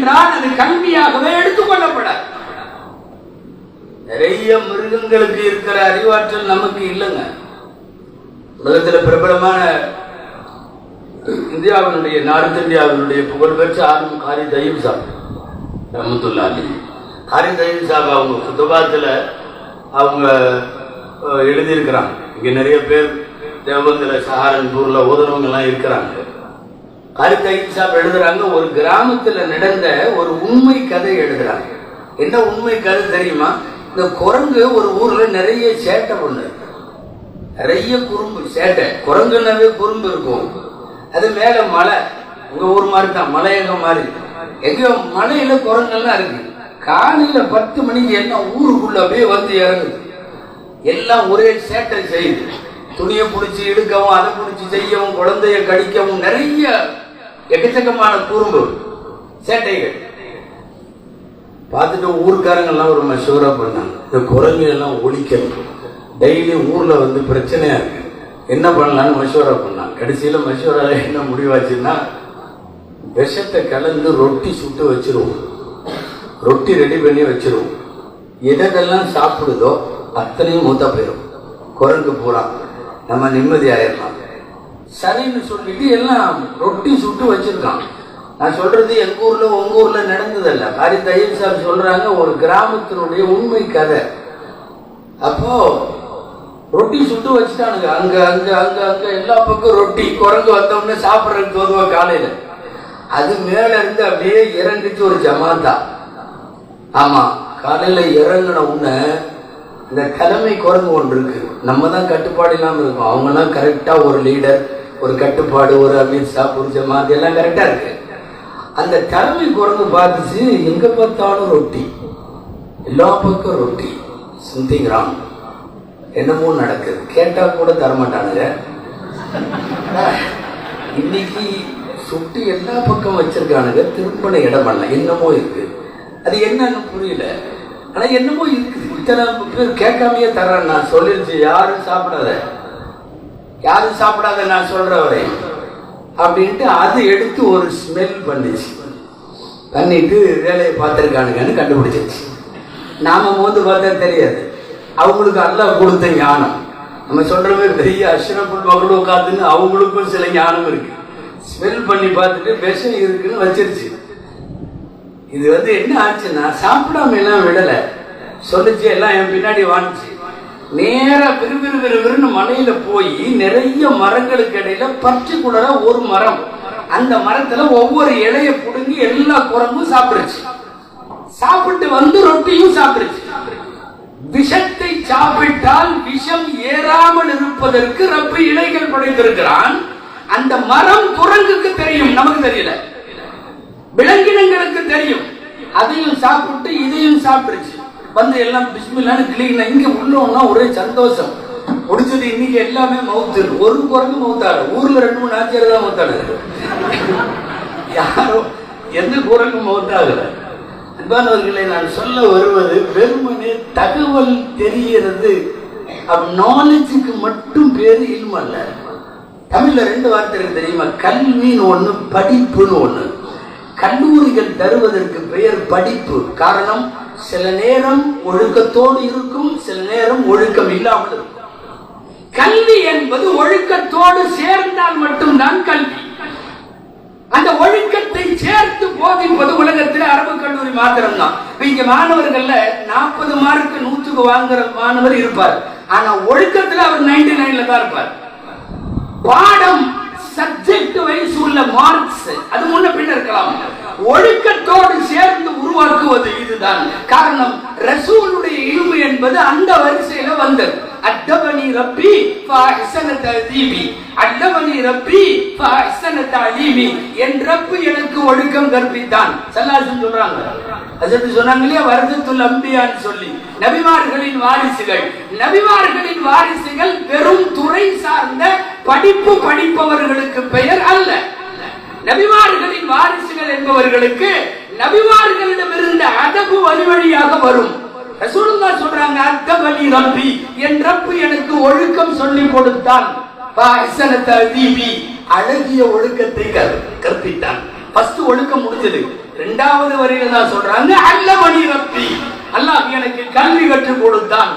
என்றால் அது கல்வியாகவே எடுத்துக்கொள்ளப்படாது நிறைய மிருகங்களுக்கு இருக்கிற அறிவாற்றல் நமக்கு இல்லைங்க. உலகத்தில் பிரபலமான இந்தியாவினுடைய நார்த் இந்தியாவினுடைய புகழ்பெற்ற ஆர்வம் காரி தயீப் சாப் ரமத்துல்லாலி காரி தயீப் சாப் அவங்க சுத்தபாத்தில் அவங்க எழுதியிருக்கிறாங்க. இங்கே நிறைய பேர் தேவந்தில் சஹாரன்பூரில் ஓதுறவங்கெல்லாம் இருக்கிறாங்க. காரி சாப் எழுதுறாங்க ஒரு கிராமத்தில் நடந்த ஒரு உண்மை கதை எழுதுறாங்க. என்ன உண்மை கதை தெரியுமா? இந்த குரங்கு ஒரு ஊர்ல நிறைய சேட்டை பண்ணுது. நிறைய குறும்பு சேட்டை. குரங்குனாவே குறும்பு இருக்கும். அது மேல மலை. உங்க ஊர் மாதிரி தான் மலை மலையகம் மாதிரி. எங்கேயோ மலையில குரங்கெல்லாம் இருக்கு. காலையில பத்து மணிக்கு என்ன ஊருக்குள்ள அப்படியே வந்து இறங்குது. எல்லாம் ஒரே சேட்டை செய்யுது. துணியை பிடிச்சி இழுக்கவும் அதை பிடிச்சி செய்யவும் குழந்தைய கடிக்கவும் நிறைய எக்கச்சக்கமான குறும்பு சேட்டைகள். பார்த்துட்டு ஊர்க்காரங்க எல்லாம் ஒரு மஷூரா பண்ணாங்க. இந்த குரங்கு எல்லாம் ஒழிக்கணும். டெய்லி ஊர்ல வந்து பிரச்சனையா இருக்கு. என்ன பண்ணலாம்னு மஷூரா பண்ணாங்க. கடைசியில மஷூரால என்ன முடிவாச்சுன்னா விஷத்தை கலந்து ரொட்டி சுட்டு வச்சிருவோம். ரொட்டி ரெடி பண்ணி வச்சிருவோம். எதெல்லாம் சாப்பிடுதோ அத்தனையும் மூத்தா போயிடும் குரங்கு பூரா. நம்ம நிம்மதி ஆயிடலாம் சரின்னு சொல்லிட்டு எல்லாம் ரொட்டி சுட்டு வச்சிருக்கான் நான் சொல்றது எங்க ஊர்ல உங்க ஊர்ல நடந்ததல்ல. ஹரி தையல் சார் சொல்றாங்க ஒரு கிராமத்தினுடைய உண்மை கதை. அப்போ ரொட்டி சுட்டு வச்சுட்டானுங்க. அங்க அங்க அங்க அங்க எல்லா பக்கம் ரொட்டி. குரங்கு வந்தோடனே சாப்பிட்றதுக்கு தோதுவா காலையில. அது மேல இருந்து அப்படியே இறங்குச்சு ஒரு ஜமாந்தா ஆமா காலையில இறங்கின உடனே இந்த தலைமை குரங்கு ஒன்று இருக்கு. நம்ம தான் கட்டுப்பாடு இல்லாம இருக்கும். அவங்கெல்லாம் கரெக்டா ஒரு லீடர் ஒரு கட்டுப்பாடு ஒரு அமித்ஷா ஒரு மாதிரி எல்லாம் கரெக்டாக இருக்கு. அந்த தலைமை குரங்கு பார்த்துச்சு எங்க பார்த்தாலும் ரொட்டி. எல்லா பக்கம் ரொட்டி. சம்திங் ராங் என்னமோ நடக்குது. கேட்டா கூட தரமாட்டானுங்க. இன்னைக்கு சுட்டு எல்லா பக்கம் வச்சிருக்கானுங்க. திரும்பின இடம் பண்ணல. என்னமோ இருக்கு. அது என்னன்னு புரியல. ஆனா என்னமோ இருக்குது இத்தனை பேர் கேட்காமையே தர்றேன் நான் சொல்லிருச்சு யாரும் சாப்பிடாத. யாரும் சாப்பிடாத நான் சொல்றவரே. அப்படின்ட்டு அது எடுத்து ஒரு ஸ்மெல் பண்ணிச்சு. பண்ணிட்டு வேலையை பார்த்துருக்கானுங்கன்னு கண்டுபிடிச்சிருச்சு. நாம மோந்து பார்த்தா தெரியாது. அவங்களுக்கு அல்ல கொடுத்த ஞானம். நம்ம சொல்ற மாதிரி பெரிய அஷ்ரபுல் மகளு உட்காந்துன்னு அவங்களுக்கும் சில ஞானம் இருக்கு. ஸ்மெல் பண்ணி பார்த்துட்டு விஷம் இருக்குன்னு வச்சிருச்சு. இது வந்து என்ன ஆச்சுன்னா சாப்பிடாம எல்லாம் விடலை. சொல்லிச்சு எல்லாம் என் பின்னாடி வாங்கிச்சு நேரா விறுவிறு விறுவிறுன்னு மலையில போய் நிறைய மரங்களுக்கு இடையில பர்டிகுலரா ஒரு மரம். அந்த மரத்துல ஒவ்வொரு இலைய புடுங்கி எல்லா குரங்கும் சாப்பிடுச்சு. சாப்பிட்டு வந்து ரொட்டியும் சாப்பிடுச்சு. விஷத்தை சாப்பிட்டால் விஷம் ஏறாமல் இருப்பதற்கு ரப்பு இலைகள் படைத்திருக்கிறான். அந்த மரம் குரங்குக்கு தெரியும் நமக்கு தெரியல. விலங்கினங்களுக்கு தெரியும். அதையும் சாப்பிட்டு இதையும் சாப்பிடுச்சு. வந்து எல்லாம் பிஸ்மில்லான்னு கிளீனா இங்க உள்ளவனா ஒரே சந்தோஷம். முடிச்சது இன்னைக்கு எல்லாமே மவுத்து ஒரு குரங்கு மவுத்தாரு ஊர்ல ரெண்டு மூணு ஆச்சியர் தான் மவுத்தாடு யாரோ எந்த குரங்கு மவுத்தாகல அன்பானவர்களை நான் சொல்ல வருவது வெறுமனே தகவல் தெரிகிறது. நாலேஜுக்கு மட்டும் பேரு இல்மல்ல தமிழ்ல ரெண்டு வார்த்தை இருக்கு தெரியுமா? கல்வின்னு ஒண்ணு படிப்புன்னு ஒண்ணு. கல்லூரிகள் தருவதற்கு பெயர் படிப்பு. காரணம் சில நேரம் ஒழுக்கத்தோடு இருக்கும் சில நேரம் ஒழுக்கம் இல்லாமல் இருக்கும். கல்வி என்பது ஒழுக்கத்தோடு சேர்ந்தால் மட்டும்தான் கல்வி. அந்த ஒழுக்கத்தை சேர்த்து போதிப்பது உலகத்தில் அரபு கல்லூரி மாத்திரம்தான். இப்ப இங்க மாணவர்கள்ல நாற்பது மார்க் நூற்றுக்கு வாங்குற மாணவர் இருப்பார். ஆனா ஒழுக்கத்துல அவர் நைன்டி நைன்ல தான் இருப்பார். பாடம் சப்ஜெக்ட் வைஸ் உள்ள மார்க்ஸ் அது முன்ன பின்ன இருக்கலாம். ஒழுக்கத்தோடு சேர்ந்து உருவாக்குவது தான். காரணம் ரசூலுடைய இழிவு என்பது அந்த வரிசையில வந்தது. அத்தபனி ரப்பி ஃபஅஹ்ஸன தஅதீபி ரப்பி ஃபஅஹ்ஸன என் ரப்பு எனக்கு ஒழுக்கம் கற்பித்தான். சல்லாசன் சொல்றாங்க. சொன்னாங்க இல்லையா வரதத்துல் அம்பியான்னு சொல்லி. நபிமார்களின் வாரிசுகள். நபிமார்களின் வாரிசுகள் வெறும் துறை சார்ந்த படிப்பு படிப்பவர்களுக்கு பெயர் அல்ல. நபிமார்களின் வாரிசுகள் என்பவர்களுக்கு நபிமார்களிடம் இருந்த அதபு வழி வழியாக வரும். ரசூலுல்லாஹ் சொல்றாங்க அத்தபலி ரப்பி என் ரப்பு எனக்கு ஒழுக்கம் சொல்லி கொடுத்தான். அழகிய ஒழுக்கத்தை கற்பித்தான். ஃபர்ஸ்ட் ஒழுக்கம் முடிஞ்சது. ரெண்டாவது வரையில தான் சொல்றாங்க அல்லமணி ரப்பி. அல்லாஹ் எனக்கு கல்வி கற்றுக் கொடுத்தான்.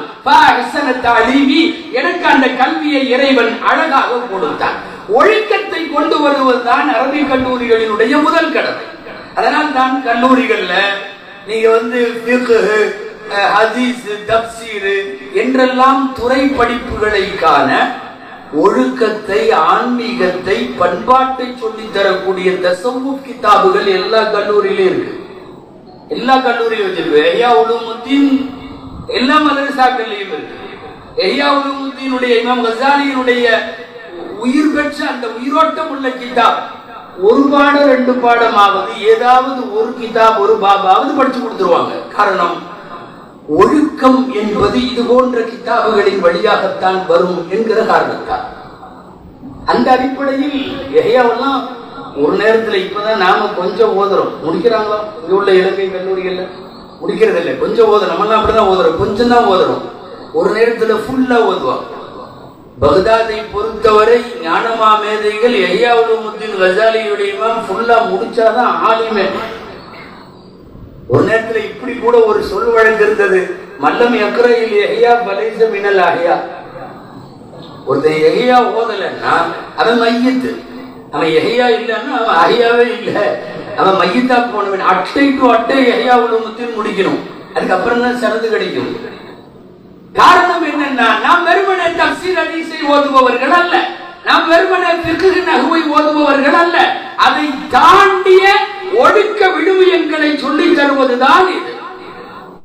அழிவி எனக்கு அந்த கல்வியை இறைவன் அழகாக கொடுத்தான். ஒழுக்கத்தை கொண்டு வருவதுதான் அரபிக் கல்லூரிகளினுடைய முதல் கடமை. அதனால் தான் கல்லூரிகள்ல நீங்க வந்து ஹதீஸ் தப்சீர் என்றெல்லாம் துறை படிப்புகளை காண ஒழுக்கத்தை ஆன்மீகத்தை பண்பாட்டை சொல்லித் தரக்கூடிய தசம்பு கிதாபுகள் எல்லா கல்லூரியிலும் இருக்கு. எல்லா கல்லூரியிலும் வச்சிருக்கு. ஐயா உலுமுத்தீன் எல்லா மதரசாக்கள்லையும் இருக்கு. ஐயா உலுமுத்தீனுடைய இமாம் கசாலியினுடைய உயிர் பெற்ற அந்த உயிரோட்டம் உள்ள கிதாப். ஒரு பாடம் ரெண்டு பாடமாவது ஏதாவது ஒரு கிதாப் ஒரு பாபாவது படிச்சு கொடுத்துருவாங்க. காரணம் ஒழுக்கம் என்பது இது போன்ற கிதாபுகளின் வழியாகத்தான் வரும் என்கிற காரணத்தால். அந்த அடிப்படையில் எகையாவெல்லாம் ஒரு நேரத்துல இப்பதான் நாம கொஞ்சம் ஓதுறோம். முடிக்கிறாங்களா? இங்கே உள்ள இலங்கை கல்லூரிகள்ல முடிக்கிறது இல்லை கொஞ்சம் ஓதுறோம் நம்மளாம் அப்படிதான் ஓதுறோம். கொஞ்சம் தான் ஓதுறோம். ஒரு நேரத்துல ஃபுல்லா ஓதுவாங்க. பகதாதை பொறுத்தவரை ஞானமா மேதைகள் எஹ்யாவுலுமுத்தீன் கசாலியுடைய ஃபுல்லா முடிச்சாதான் ஆலிமே. ஒரு நேரத்துல இப்படி கூட ஒரு சொல் வழக்கு இருந்தது. மல்லம் எக்ரையில் எஹியா பலேச மினல் அஹ்யா. ஒருத்தன் எஹியா ஓதலைன்னா அவன் மையத்து. அவன் எஹியா இல்லைன்னா அவன் அஹியாவே இல்லை. அவன் மையத்தா போனவன். அட்டை டு அட்டை எஹ்யா உலகத்தில் முடிக்கணும். அதுக்கப்புறம் தான் சிறந்து கிடைக்கும். காரணம் என்னன்னா நாம் ஓதுபவர்கள் அல்ல. நாம் வெறுமனே திருக்கு நகுவை ஓதுபவர்கள் அல்ல. அதை தாண்டிய ஒடுக்க விழுமியங்களை சொல்லி தருவதுதான் இது.